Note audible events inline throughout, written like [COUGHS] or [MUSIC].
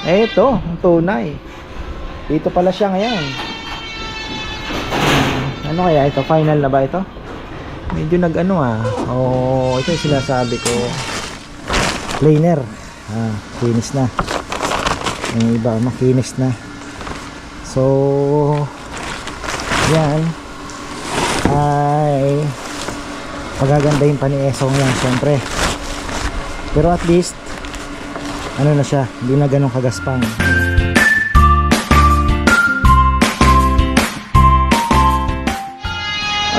Eto, ang tunay. Dito pala siya ngayon. Hmm, Ano kaya ito? Final na ba ito? Medyo nag-ano ah. Oh, ito yung sinasabi ko. Planer. Ah, kinis na. Yung iba, makinis na. So, yan. Ay, pagagandahin pa ni Esong yan, syempre. Pero at least, ano na siya, hindi na ganun kagaspang.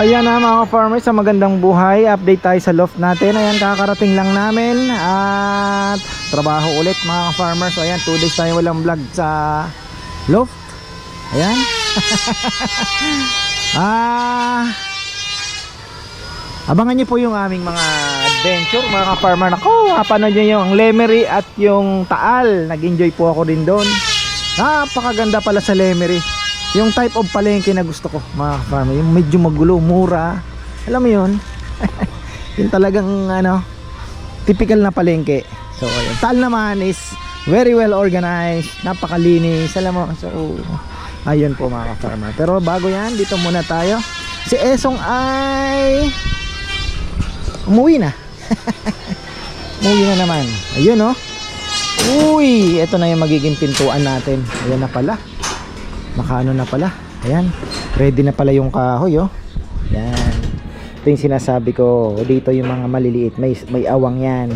Ayan na mga farmers sa magandang buhay. Update tayo sa loft natin. Ayan, kakarating lang namin. At trabaho ulit mga farmers. Ayan, 2 days tayo walang vlog sa loft. Ayan. [LAUGHS] ah, Abangan niyo po yung aming mga adventure mga farmer. Nako, napanood niyo yung Lemery at yung Taal. Nag-enjoy po ako din doon. Napakaganda pala sa Lemery. Yung type of palengke na gusto ko mga farmer. Yung medyo magulo, mura. Alam mo yun? [LAUGHS] yung talagang ano, typical na palengke. So, ayun. Taal naman is very well organized. Napakalinis. Alam mo, so, ayun po mga farmer. Pero bago yan, dito muna tayo. Si Esong ay umuwi na. [LAUGHS] umuwi na naman. Ayun oh. Uy, ito na yung magiging pintuan natin. Ayan na pala. Nakaano na pala. Ayan. Ready na pala yung kahoy oh. Yan. Ito yung sinasabi ko. Dito yung mga maliliit. May, may awang yan.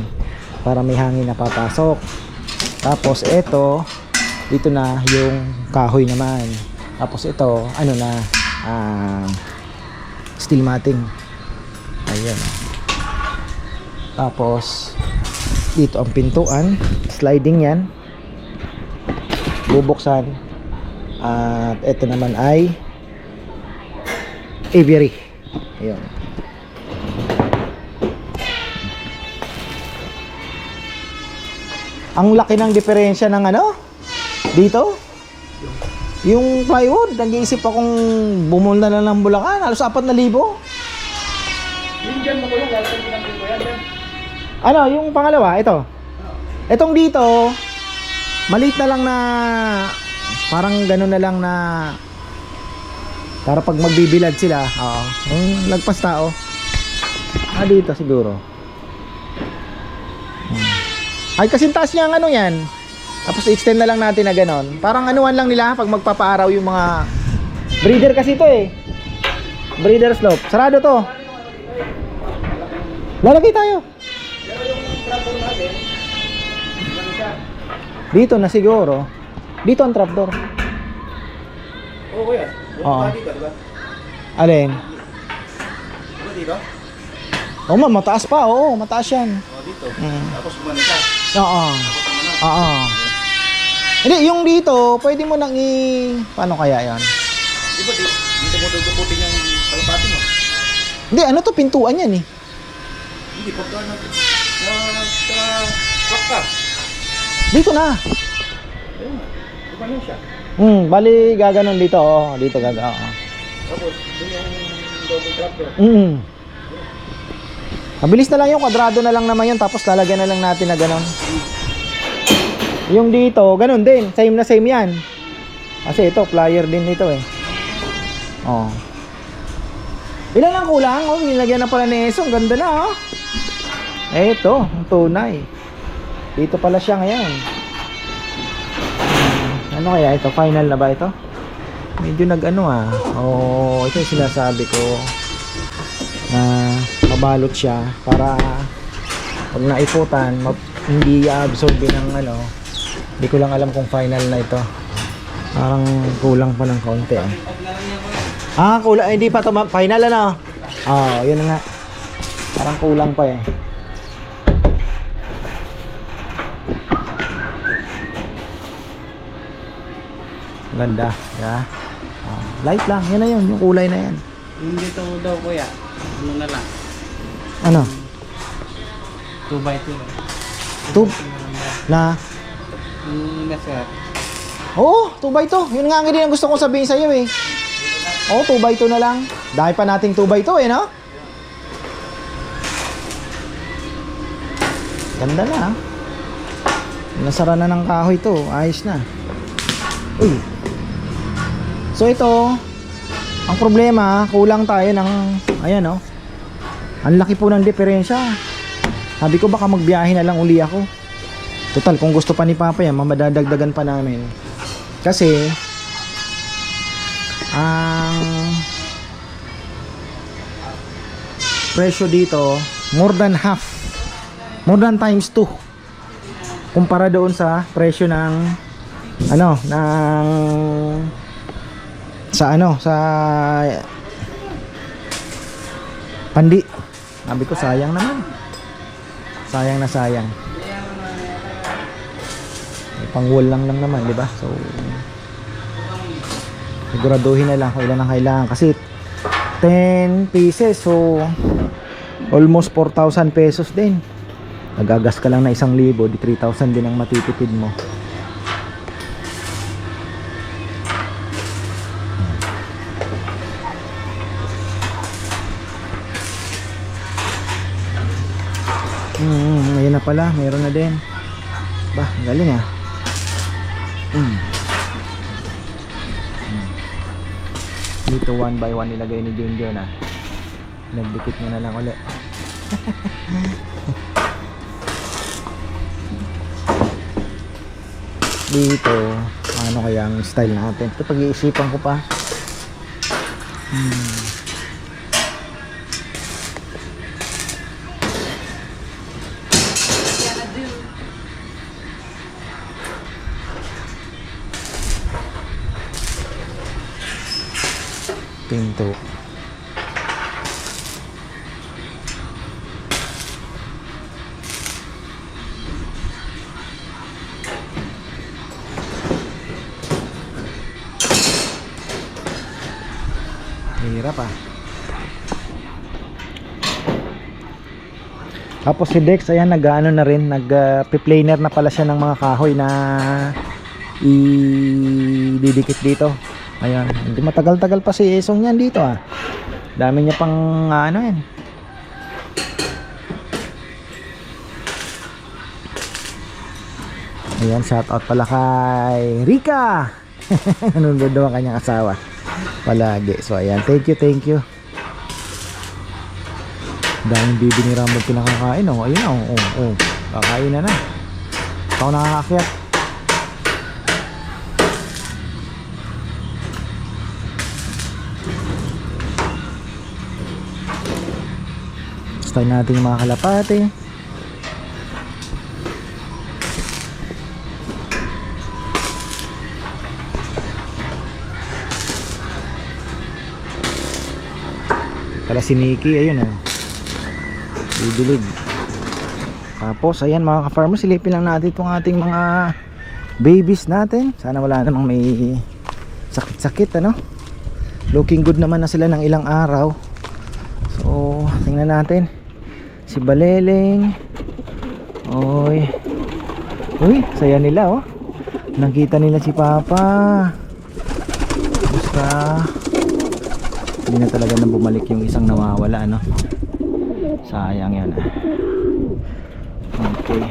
Para may hangin na papasok. Tapos ito, dito na yung kahoy naman. Tapos ito, ano na, ah, steel matting. Ayan. Tapos, dito ang pintuan. Sliding yan. Bubuksan. At ito naman ay aviary. Ayan. Ang laki ng diferensya ng ano? Dito? Yung plywood, nag-iisip akong bumunta na ng Bulacan, halos 4,000. Yung dyan mo ko yung galing pinapin ko yan. yan. Ano, yung pangalawa, ito. Itong dito, maliit na lang na parang gano'n na lang na para pag magbibilad sila, oo. Yung lagpas tao. Ah, dito siguro. Hmm. Ay, kasing taas niya ang ano yan. Tapos extend na lang natin na gano'n. Parang anuan lang nila pag magpapaaraw yung mga breeder kasi ito eh. Breeder slope. Sarado to. Lalagay tayo. Trapdoor natin, ano siya? Dito na siguro. Dito ang trapdoor. Oo kuya. Yung Oo. mga dito, di ba? Alin? Diba dito? Oo, ma, mataas pa. Oo, mataas yan. Oo, dito. Mm. Tapos kumano siya. Oo. Oo. Hindi, yung dito, pwede mo nang i... Paano kaya yan? Di ba dito, dito mo dudubutin yung kalapati mo? Hindi, ano to? Pintuan yan eh. Hindi, pagka na... Na... Ka. Dito na. Ayun nga. Di ba nun siya? Hmm, bali gaganon dito. Oo, dito gaga. Oo. Tapos, dun yung double. Mm. Mabilis na lang yung kwadrado na lang naman yun tapos lalagyan na lang natin na ganon. Yung dito, ganon din. Same na same yan. Kasi ito, flyer din ito eh. Oh. Ilan ang kulang? Oh, nilagyan na pala ni Eso. Ang ganda na oh. Eh, ito, ang tunay. Dito pala siya ngayon. Ano kaya ito? Final na ba ito? Medyo nag-ano ah. Oh, ito yung sinasabi ko na mabalot siya para pag naiputan hindi absorb ng ano hindi ko lang alam kung final na ito parang kulang pa ng kaunti ah ah kulang hindi pa to ma- final ano oh yun na nga parang kulang pa eh ganda yeah. Ah, light lang yan na yun yung kulay na yan Yung dito daw kuya. Ano na lang. ano 2 by 2 lang. tube na Yung nasa... Oo, 2x2. Yun nga ang ang gusto kong sabihin sa iyo eh. Oo, 2x2 na lang. Dahil pa nating 2x2 eh, no? Ganda na ah. Nasara na ng kahoy to. Ayos na. Uy. So ito, ang problema, kulang tayo ng, ayan oh. Ang laki po ng diferensya. Sabi ko baka magbiyahe na lang uli ako. Total, kung gusto pa ni Papa yan, mamadadagdagan pa namin. Kasi, ang presyo dito, more than half. More than times 2. Kumpara doon sa presyo ng ano, ng sa ano, sa pandi. Sabi ko sayang naman. Sayang na sayang. May pangwall lang lang naman, di ba? So siguraduhin na lang kung ilan ang kailangan kasi 10 pieces so almost 4,000 pesos din nagagas ka lang na isang libo di 3,000 din ang matitipid mo Hmm, ayun na pala, meron na din. Ba, ang galing ah. Hmm. Hmm. Dito one by one nilagay ni Junjo na. Nagdikit niya na lang ulit. [LAUGHS] Dito, ano kaya ang style natin? Ito pag-iisipan ko pa. Hmm. Pinto. Hirap ah. Tapos si Dex, ayan, nag-ano na rin, nag-planer na pala siya ng mga kahoy na i-didikit dito. Ayan, hindi matagal-tagal pa si Esong yan dito ah. Dami niya pang ano yan. Ayan, shout out pala kay Rika. [LAUGHS] Nanonood daw ang kanyang asawa. Palagi. So ayan, thank you, thank you. Daming bibi ni Rambo pinakakain oh. Ayun oh, oh, oh. Kakain na na. Ako nakakakyat. Gusto natin yung mga kalapate. Pala si Nikki, ayun oh. Bibilig. Tapos, ayan mga ka-farmer, silipin lang natin itong ating mga babies natin. Sana wala namang may sakit-sakit, ano? Looking good naman na sila ng ilang araw. So, tingnan natin. Si Baleleng. Oy. Uy, saya nila, oh. Nakita nila si Papa. Basta hindi na talaga na bumalik yung isang nawawala ano sayang yan ah. okay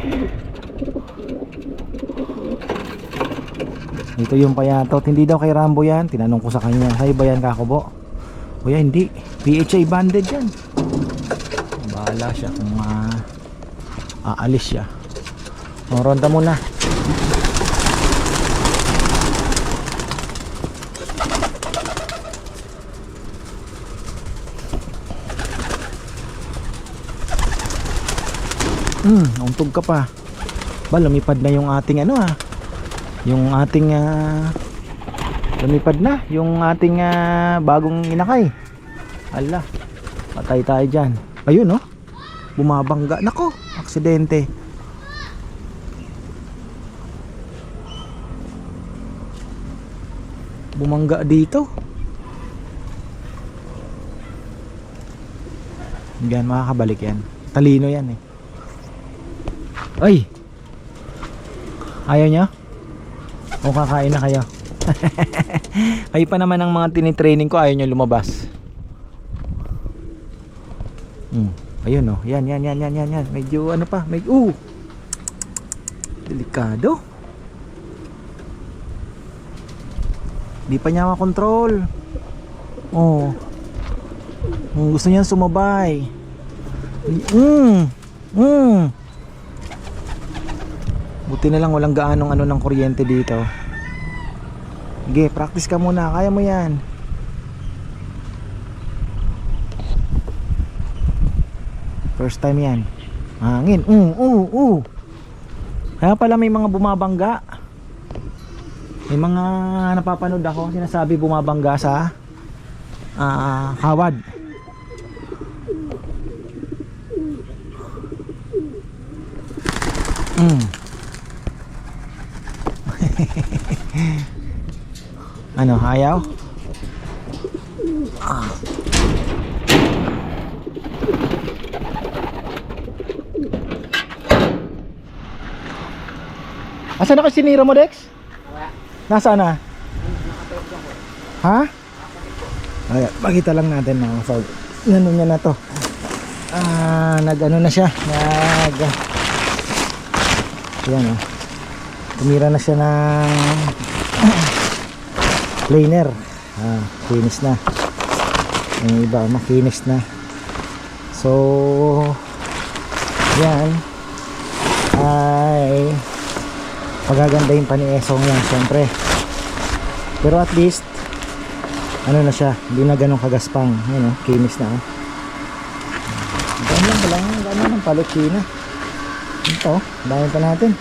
ito yung payatot hindi daw kay Rambo yan tinanong ko sa kanya sa'yo ba yan kakubo kuya hindi PHA banded yan bahala siya kung uh, aalis siya o ronda muna Hmm, untog ka pa. Ba, lumipad na yung ating ano ah. Yung ating ah, lumipad na yung ating ah, bagong inakay. Ala, patay tayo dyan. Ayun oh, bumabangga. Nako, aksidente. Bumangga dito. Yan, makakabalik yan. Talino yan eh. Ay! Ayaw niya? O kakain na kayo? [LAUGHS] kayo pa naman ang mga tinitraining ko ayaw niyo lumabas. Hmm. Ayun oh. Yan, yan, yan, yan, yan, yan. Medyo ano pa. Medyo, uh! Delikado. Di pa niya makontrol. Oh. Mm, gusto niya sumabay. Mm. Mm. Buti na lang walang gaanong ano ng kuryente dito. Sige, practice ka muna. Kaya mo yan. First time yan. Hangin. Uh, uh, uh. Kaya pala may mga bumabangga. May mga napapanood ako sinasabi bumabangga sa ah kawad. Mm. [LAUGHS] ano, ayaw? Asan na kasi sinira mo, Dex? Nasaan na? Ha? Ay, pakita lang natin na so, ano niya na to. Ah, nag ano na siya, nag Yan oh. Tumira na siya ng [CLEARS THROAT] planer. Ah, finish na. Yung iba, makinis na. So, yan ay pagagandahin pa ni Esong yan syempre. Pero at least ano na siya hindi na ganun kagaspang yun o kinis na o dami lang pala dami ng palutsina ito dami pa natin.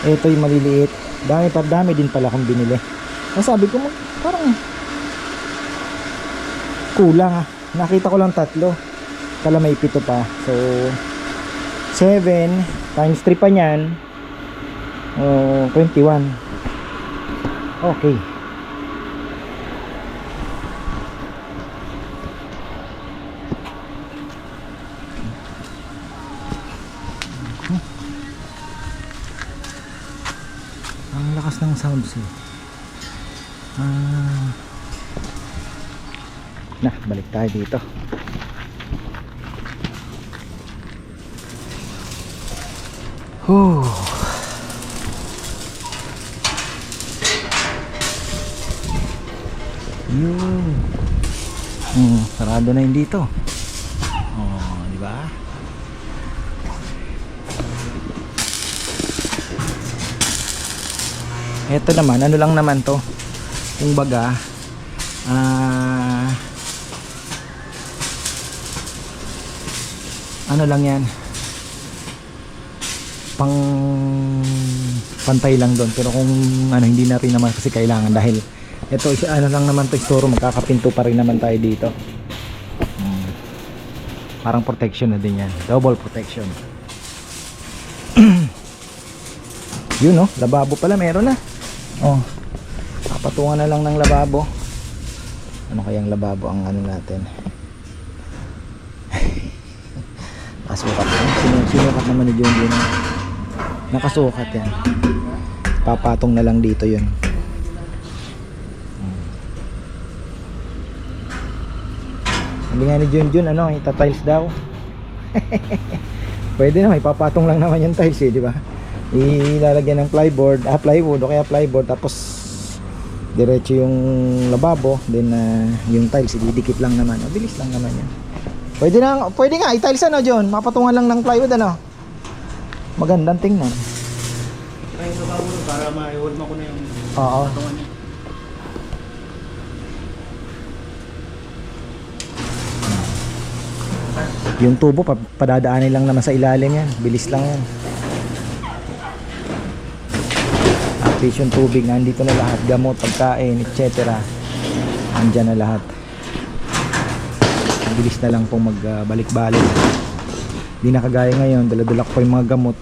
Ito yung maliliit. Dami pa dami din pala kung binili. Nasabi ko parang kulang ah. Nakita ko lang tatlo kala may pito pa. So 7 times 3 pa niyan. Oh, 21 okay. Ang lakas ng sounds eh ah. Na balik tayo dito Whew. Yun. Hmm, sarado na yun dito. Oh, di ba? Ito naman, ano lang naman to? Yung baga, ah, ano lang yan? Pang pantay lang doon. Pero kung ano hindi na rin naman kasi kailangan dahil ito ano lang naman to store magkakapinto pa rin naman tayo dito. Hmm. parang protection na din yan. Double protection. [CLEARS THROAT] Yun no? Lababo pala meron na. Oh. Kapatungan na lang ng lababo. Ano kayang lababo ang ano natin? [LAUGHS] Kasukat Sinu- Sinukat naman ni John John. Nakasukat yan. Papatong na lang dito yun. Hmm. Sabi nga ni John John, ano, ita-tiles daw. [LAUGHS] Pwede na, may papatong lang naman yung tiles eh, di ba? Ilalagyan ng plyboard, ah, plywood o kaya plyboard, tapos diretso yung lababo, then ah, yung tiles, ididikit lang naman. Mabilis lang naman yan. Pwede na, pwede nga, i-tiles ano, John? Mapatungan lang ng plywood, ano? Magandang tingnan. Try sa bago para ma-hold mo ko na yung Oo. niya. Yung tubo, pa padadaanin lang naman sa ilalim yan. Bilis lang yan. At least yung tubig, nandito na lahat. Gamot, pagkain, etc. Andyan na lahat. Ang bilis na lang pong magbalik-balik. Hindi na kagaya ngayon, dala-dala ko pa yung mga gamot.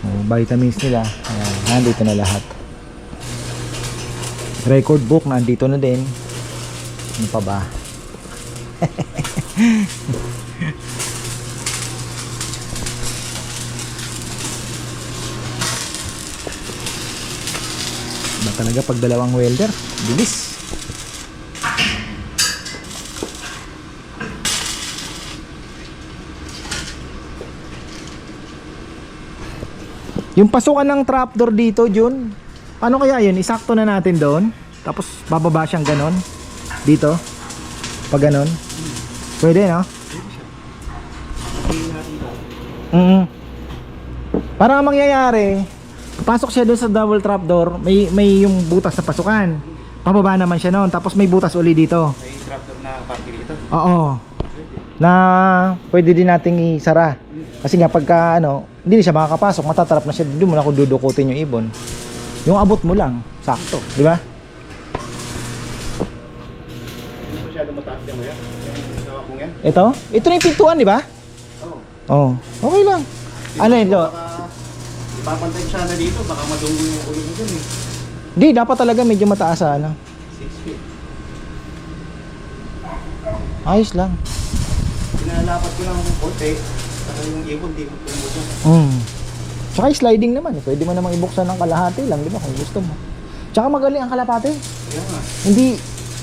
Oh, vitamins nila. Ayan, nandito na lahat. Record book, nandito na din. Ano pa ba? [LAUGHS] Ba talaga pag dalawang welder, bilis. Yung pasukan ng trapdoor dito, Jun. Paano kaya yun? Isakto na natin doon. Tapos bababa siyang ganon. Dito. Pag ganon. Pwede, no? Mm Para ang mangyayari, pasok siya doon sa double trapdoor, may may yung butas na pasukan. Pababa naman siya noon, tapos may butas uli dito. May trapdoor na parking dito. Oo. Na pwede din nating isara. Kasi nga pagka ano, hindi na siya makakapasok, matatrap na siya, doon mo na kung dudukutin yung ibon. Yung abot mo lang, sakto, di ba? Masyado mataas din mo yan. Ito? Ito na yung pintuan, di ba? Oo. Oo. Okay lang. Ano yun, ipapantay siya na dito, baka madunggo yung ulo mo dun eh. Hindi, dapat talaga medyo mataas sa ano. 6 feet. Ayos lang. Pinalapat ko lang ng konti. Saka yung ibon, di mo. Mm. Tsaka yung sliding naman, eh. pwede mo namang ibuksan ng kalahati lang, di ba, kung gusto mo. Tsaka magaling ang kalapate. Kaya nga. Hindi,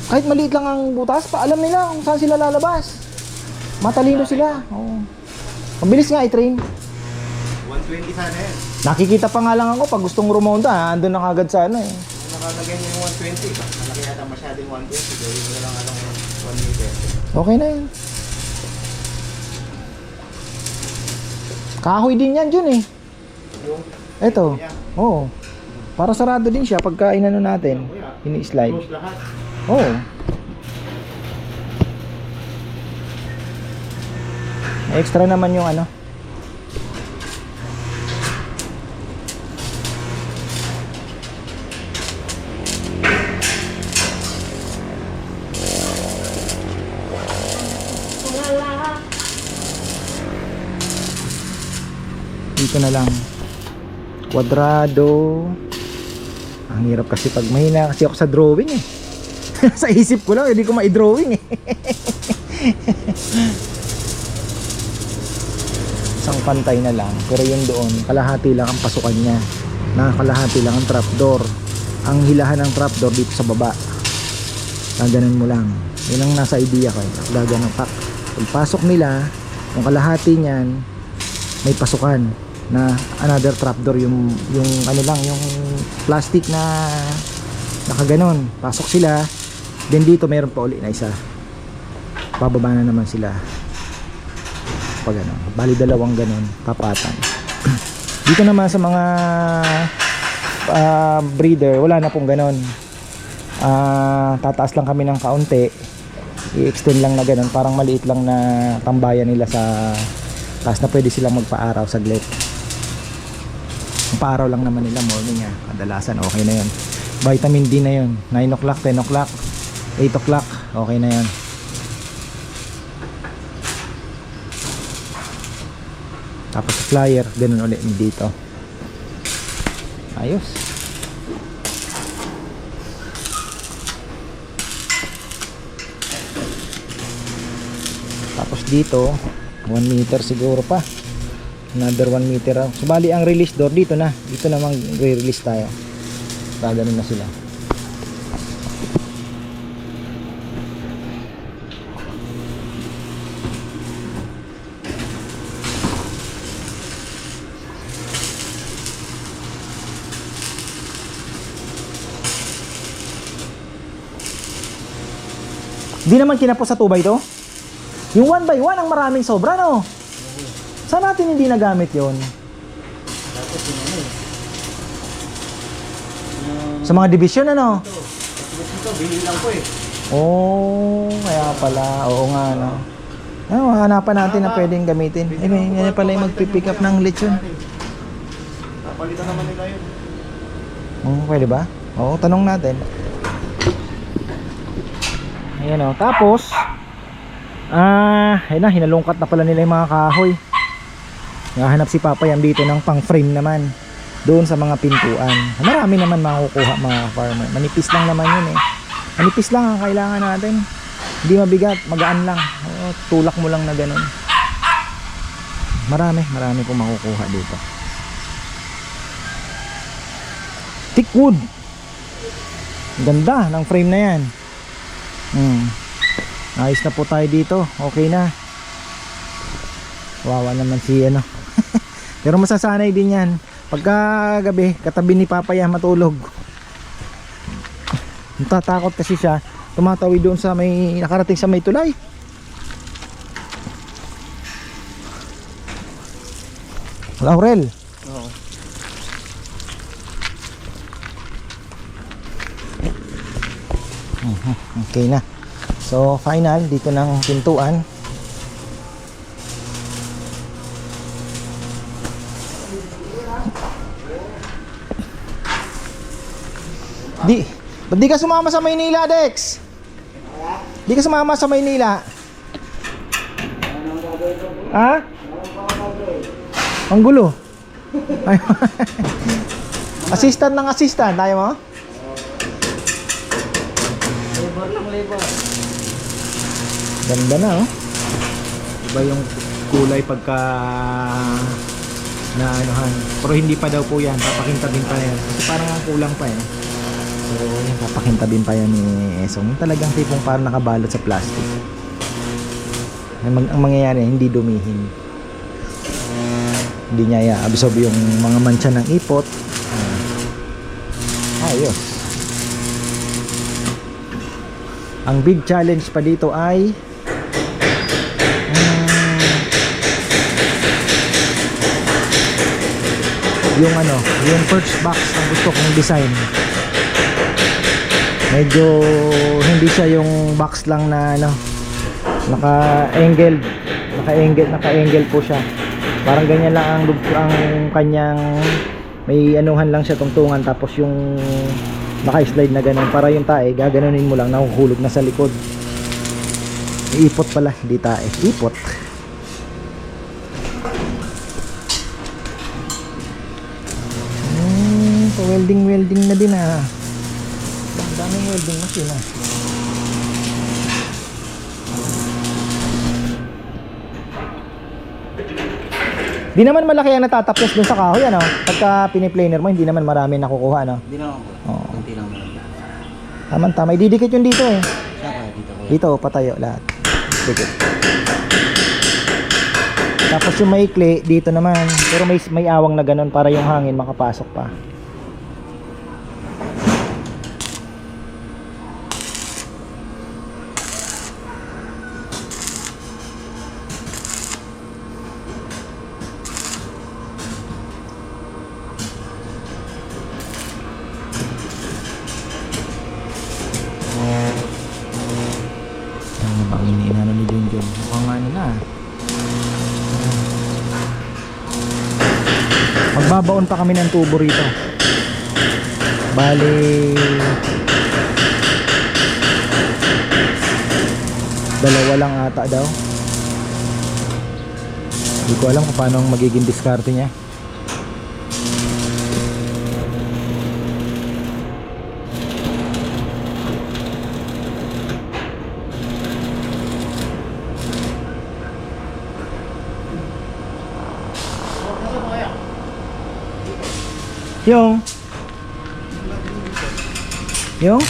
kahit maliit lang ang butas, pa alam nila kung saan sila lalabas. Matalino sila. Oo. Mabilis nga i-train. 120 sana yan. Nakikita pa nga lang ako pag gustong rumonda, ha, andun na kagad sa ano eh. Kung nakalagay niyo yung 120, ba? malaki yata masyadong 120. Gawin mo na lang alam 1 meter. Okay na yun. Kahoy din yan, Jun eh. Niya. Oo. Para sarado din siya pagka inano natin. Ini-slide. Oo. Extra naman yung ano. Dito na lang. Kwadrado. Ang hirap kasi pag mahina kasi ako sa drawing eh. [LAUGHS] sa isip ko lang, hindi ko ma-drawing eh. [LAUGHS] Isang pantay na lang. Pero yun doon, kalahati lang ang pasukan niya. Na kalahati lang ang trapdoor. Ang hilahan ng trapdoor dito sa baba. Gaganon mo lang. Yun ang nasa idea ko. eh. Gaganon pak. Pagpasok nila, yung kalahati niyan, may pasukan na another trapdoor yung yung ano lang yung plastic na nakaganon. Pasok sila. Then dito meron pa uli na isa. Bababa na naman sila. Pag ano bali dalawang ganon tapatan. [CLEARS THROAT] Dito naman sa mga ah, breeder wala na pong ganon. Ah, tataas lang kami ng kaunti. I-extend lang na ganon. Parang maliit lang na tambayan nila sa taas na pwede silang magpa-araw saglit ang paaraw lang naman nila morning ah. Kadalasan okay na yun. Vitamin D na yun. 9 o'clock, 10 o'clock, 8 o'clock. Okay na yun. Tapos flyer, ganun ulit dito. Ayos. Tapos dito, 1 meter siguro pa another 1 meter raw. Subali ang release door dito na. Dito namang re-release tayo. Gaganon na sila. Di naman kinapos sa 2x to? Yung 1x1 ang maraming sobra no? Saan natin hindi nagamit yon? Ano eh. Sa mga division ano? Tapos ito, bili lang ko eh. Oh, kaya pala. Oo nga no. Ano, hanapan natin na pwedeng gamitin. Eh, may ganyan pala yung magpipick up ng lechon. Papalitan naman nila yun. Oh, pwede ba? Oo, tanong natin. Ayan o. Tapos, ah, ayun na, hinalungkat na pala nila yung mga kahoy. Nahanap si Papa yan dito ng pang frame naman. Doon sa mga pintuan. Marami naman makukuha mga farmer. Manipis lang naman yun eh. Manipis lang ang kailangan natin. Hindi mabigat, magaan lang. Oo, tulak mo lang na ganun. Marami, marami pong makukuha dito. Thick wood. Ganda ng frame na yan. Hmm. Ayos na po tayo dito. Okay na. Wawa naman si ano. Pero masasanay din yan. Pagka gabi, katabi ni Papaya matulog. Natatakot kasi siya. Tumatawid doon sa may nakarating sa may tulay. Laurel. Oo. Okay na. So final dito ng pintuan. Di, ba't di ka sumama sa Maynila, Dex? Di ka sumama sa Maynila? Ha? Ang gulo. [LAUGHS] Assistant ng assistant, tayo mo? Labor ng labor. Ganda na oh. Iba yung kulay pagka na anuhan. Pero hindi pa daw po yan. Papakintabin pa yan. Kasi parang ang kulang pa eh. Papakintabin pa yan ni Esong. Talagang tipong parang nakabalot sa plastic. Ang, mag- ang mangyayari, hindi dumihin. Hindi niya i-absorb yung mga mancha ng ipot. Ah, ayos. Ang big challenge pa dito ay mm, yung ano, yung perch box ang gusto kong design. Medyo hindi siya yung box lang na ano, naka-angled, naka-angle, naka-angle po siya. Parang ganyan lang ang ang kanyang may anuhan lang siya tungtungan. Tapos yung naka-slide na ganun. Para yung tae gaganunin mo lang nahuhulog na sa likod. Ipot pala hindi tae. Ipot hmm pa welding welding na din ah daming welding machine ah Di naman malaki ang natatapos dun sa kahoy ano. Pagka piniplaner mo hindi naman marami nakukuha ano. Hindi naman po. Oo. Kunti lang naman. Tama tama. Ididikit yun dito eh. Saka dito ko. Dito, patayo lahat. Dikit. Tapos yung maikli, dito naman. Pero may, may awang na ganun para yung hangin makapasok pa. Ano bang iniinano ni Junjun? Mukhang ano na. Magbabaon pa kami ng tubo rito. Bali... Dalawa lang ata daw. Hindi ko alam kung paano magiging diskarte niya. Yung Yung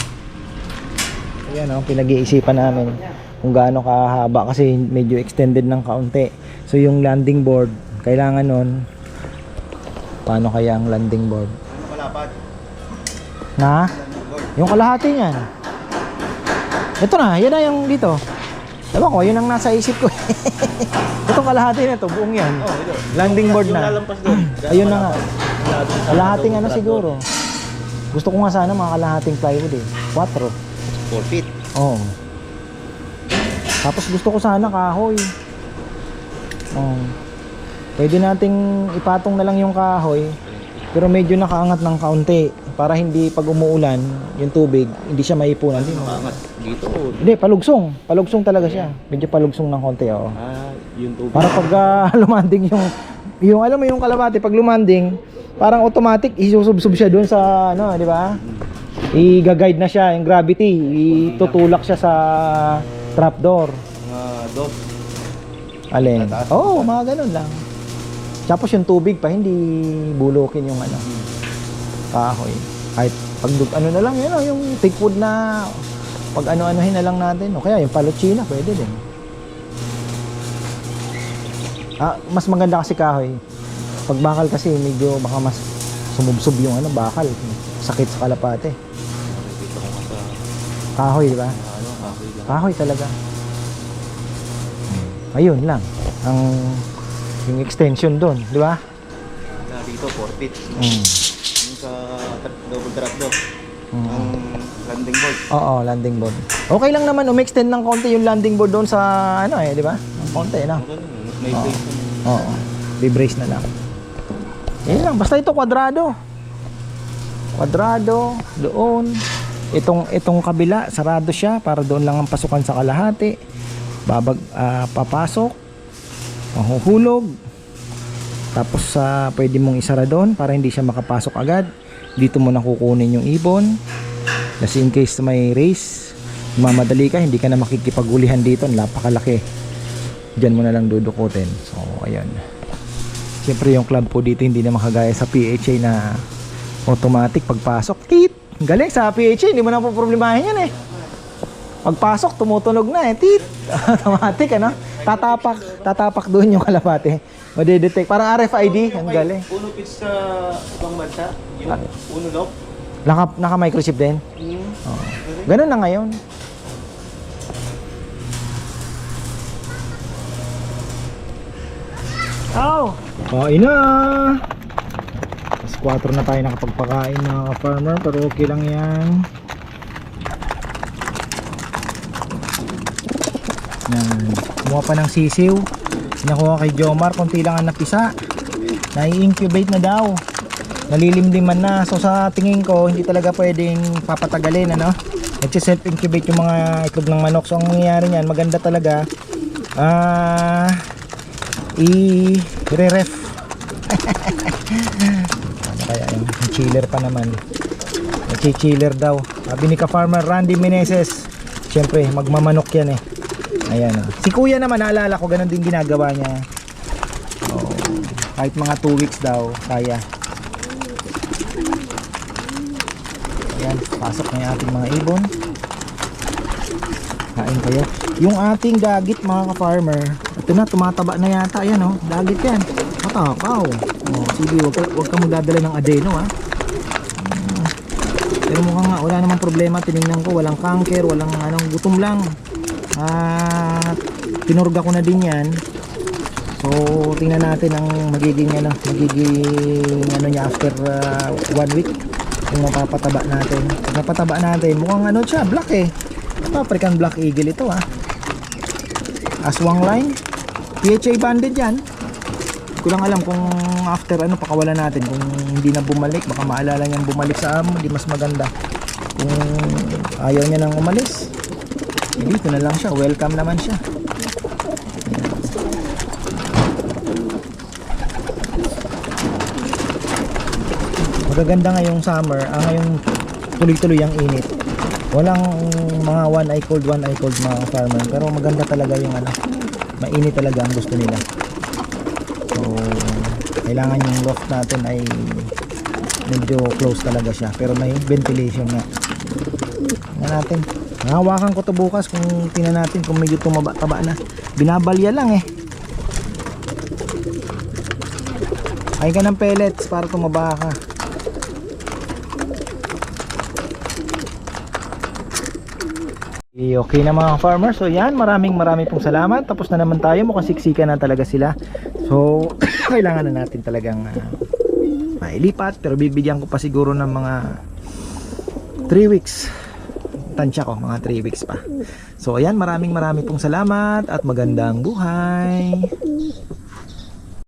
Ayan oh, pinag-iisipan namin kung gaano kahaba kasi medyo extended ng kaunti. So yung landing board, kailangan nun paano kaya ang landing board? Ano? Na? Yung kalahati niyan. Ito na, yan na yung dito. Ewan ko, yun ang nasa isip ko. [LAUGHS] Itong kalahati na to, buong yan. Oh, ito. Landing board na. [CLEARS THROAT] Ayun na nga. Kalahating ano siguro. Gusto ko nga sana mga kalahating plywood eh. 4. 4 feet. Oo. Tapos gusto ko sana kahoy. Oo. Pwede nating ipatong na lang yung kahoy. Pero medyo nakaangat ng kaunti. Para hindi pag umuulan, yung tubig, hindi siya maipunan. Hindi, Maangat dito. hindi palugsong. Palugsong talaga siya. Medyo palugsong ng konti, oo. Ah, yung tubig. Para pag ah, [LAUGHS] lumanding yung yung alam mo yung kalapati pag lumanding, parang automatic isusubsob siya doon sa ano, di ba? I-guide na siya yung gravity, itutulak siya sa trapdoor. Mga dos. Alin? Oo, oh, mga ganun lang. Tapos yung tubig pa hindi bulukin yung ano, kahoy. Kahit pag ano na lang yun, oh, yung thick wood na pag ano-anuhin na lang natin. O kaya yung palochina, pwede din. Ah, mas maganda kasi kahoy. Pag bakal kasi medyo baka mas sumubsob yung ano, bakal. Sakit sa kalapate. Nakikita ko nga sa Kahoy, di ba? ano, kahoy lang. Kahoy talaga. Ayun lang. Ang yung extension doon, di ba? Na dito, 4 feet. Mm. Yung sa tra- double trap do. Mm. Ang landing board. Oo, landing board. Okay lang naman umextend ng konti yung landing board doon sa ano eh, di ba? Konti na. Ano may na. Oo. Be-brace na lang. Yan lang, basta ito kwadrado. Kwadrado, doon. Itong itong kabila, sarado siya para doon lang ang pasukan sa kalahati. Babag ah, papasok. Mahuhulog. Tapos sa pwede mong isara doon para hindi siya makapasok agad. Dito mo na kukunin yung ibon. Kasi in case may race, mamadali ka, hindi ka na makikipagulihan dito. Napakalaki. Diyan mo na lang dudukutin. So, ayun. Siyempre yung club po dito hindi na makagaya sa PHA na automatic pagpasok. Tit! Galing sa PHA, hindi mo na po problemahin yan eh. Pagpasok, tumutunog na eh. Tit! [LAUGHS] automatic ano? Tatapak, tatapak doon yung kalapate. Madidetect. Parang RFID. Ang galing. Uno pitch sa ibang bansa. Yung Ah. uno lock. Naka, naka microchip din. Mm. Oo. Ganun na ngayon. Oh! Kain na! Mas 4 na tayo nakapagpakain mga ka-farmer pero okay lang yan. Yan. Kumuha pa ng sisiw. Nakuha kay Jomar, konti lang ang napisa. Nai-incubate na daw. Nalilimliman na. So sa tingin ko, hindi talaga pwedeng papatagalin, ano? Nagsi-self-incubate yung mga itlog ng manok. So ang mangyayari niyan, maganda talaga. Ah, i-re-ref. [LAUGHS] ano kaya yun? Chiller pa naman. Nagchi-chiller daw. Sabi ni ka-farmer Randy Meneses. Siyempre, magmamanok yan eh. Ayan oh. Si kuya naman, naalala ko, ganun din ginagawa niya. Oh, kahit mga 2 weeks daw, kaya. Ayan, pasok na yung ating mga ibon. Kain kayo. Yung ating dagit mga ka-farmer, ito na, tumataba na yata. Ayan oh, dagit yan. Matakaw. Oh, sige, wag ka, wag ka magdadala ng adeno ha. Mm. Pero mukhang nga, wala namang problema. Tinignan ko, walang cancer, walang anong gutom lang. At pinurga ko na din yan. So, tingnan natin ang magiging ano, magiging ano niya after uh, one week kung mapapataba natin. Pag napataba natin, mukhang ano siya, black eh. African Black Eagle ito ah. Aswang line. PHA banded yan. Hindi ko lang alam kung after ano pakawala natin kung hindi na bumalik baka maalala niyang bumalik sa amo hindi mas maganda kung ayaw niya nang umalis dito na lang siya welcome naman siya magaganda ngayong summer ah, ngayong tuloy-tuloy ang init walang mga one eye cold one eye cold mga farmer pero maganda talaga yung ano mainit talaga ang gusto nila. So kailangan yung loft natin ay medyo close talaga siya pero may ventilation nga. Tingnan natin. Hawakan ko to bukas kung tingnan natin kung medyo tumaba-taba na. Binabalya lang eh. Ay ka ng pellets para tumaba ka Okay na mga farmers. So yan, maraming maraming pong salamat. Tapos na naman tayo. Mukhang siksikan na talaga sila. So, [COUGHS] kailangan na natin talagang uh, mailipat. Pero bibigyan ko pa siguro ng mga 3 weeks. Tansya ko, mga 3 weeks pa. So ayan, maraming maraming pong salamat at magandang buhay.